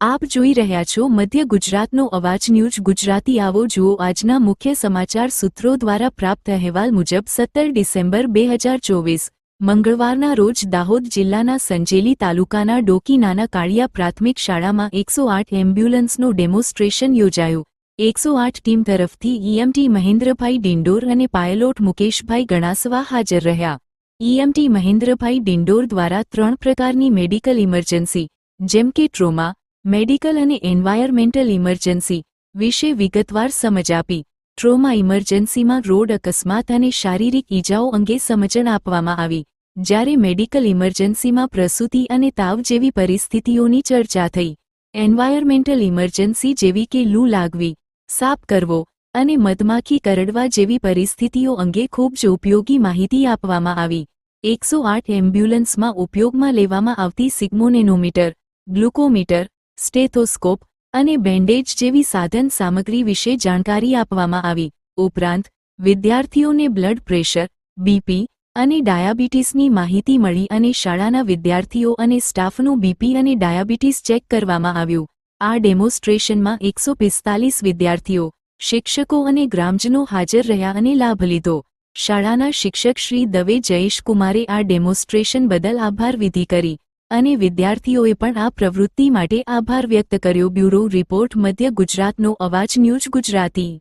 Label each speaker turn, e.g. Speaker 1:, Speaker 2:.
Speaker 1: આપ જોઈ રહ્યા છો મધ્ય ગુજરાતનો અવાજ ન્યૂઝ ગુજરાતી આવો જુઓ આજના મુખ્ય સમાચાર સૂત્રો દ્વારા પ્રાપ્ત અહેવાલ મુજબ સત્તર ડિસેમ્બર બે હજાર ચોવીસ, મંગળવારના રોજ દાહોદ જિલ્લાના સંજેલી તાલુકાના ડોકી નાના કાળિયા પ્રાથમિક શાળામાં એકસો આઠ એમ્બ્યુલન્સનું ડેમોન્સ્ટ્રેશન યોજાયું. એકસો આઠ ટીમ તરફથી ઈએમટી મહેન્દ્રભાઈ ડિંડોર અને પાયલોટ મુકેશભાઈ ગણાસવા હાજર રહ્યા. ઈએમટી મહેન્દ્રભાઈ ડિંડોર દ્વારા ત્રણ પ્રકારની મેડિકલ ઇમરજન્સી, જેમ કે ટ્રોમા મેડિકલ અને એન્વાયરમેન્ટલ ઇમરજન્સી વિશે વિગતવાર સમજ આપી. ટ્રોમા ઇમરજન્સીમાં રોડ અકસ્માત અને શારીરિક ઈજાઓ અંગે સમજણ આપવામાં આવી, જ્યારે મેડિકલ ઇમરજન્સીમાં પ્રસૂતિ અને તાવ જેવી પરિસ્થિતિઓની ચર્ચા થઈ. એન્વાયરમેન્ટલ ઇમરજન્સી જેવી કે લૂ લાગવી, સાપ કરવો અને મધમાખી કરડવા જેવી પરિસ્થિતિઓ અંગે ખૂબ જ ઉપયોગી માહિતી આપવામાં આવી. એકસો આઠ એમ્બ્યુલન્સમાં ઉપયોગમાં લેવામાં આવતી સિગ્મોનેનોમીટર, ગ્લુકોમીટર સ્ટેથોસ્કોપ અને બેન્ડેજ જેવી સાધન સામગ્રી વિશે જાણકારી આપવામાં આવી. ઉપરાંત, વિદ્યાર્થીઓને બ્લડ પ્રેશર, બીપી અને ડાયાબિટીસની માહિતી મળી અને શાળાના વિદ્યાર્થીઓ અને સ્ટાફનું બીપી અને ડાયાબિટીસ ચેક કરવામાં આવ્યું. આ ડેમોન્સ્ટ્રેશનમાં એકસો પિસ્તાલીસ વિદ્યાર્થીઓ, શિક્ષકો અને ગ્રામજનો હાજર રહ્યા અને લાભ લીધો. શાળાના શિક્ષક શ્રી દવે જયેશકુમારે આ ડેમોન્સ્ટ્રેશન બદલ આભાર વિધિ કરી. અને વિદ્યાર્થીઓએ પણ આ પ્રવૃત્તિ માટે આભાર વ્યક્ત કર્યો. બ્યુરો રિપોર્ટ, મધ્ય ગુજરાતનો અવાજ, ન્યૂઝ ગુજરાતી.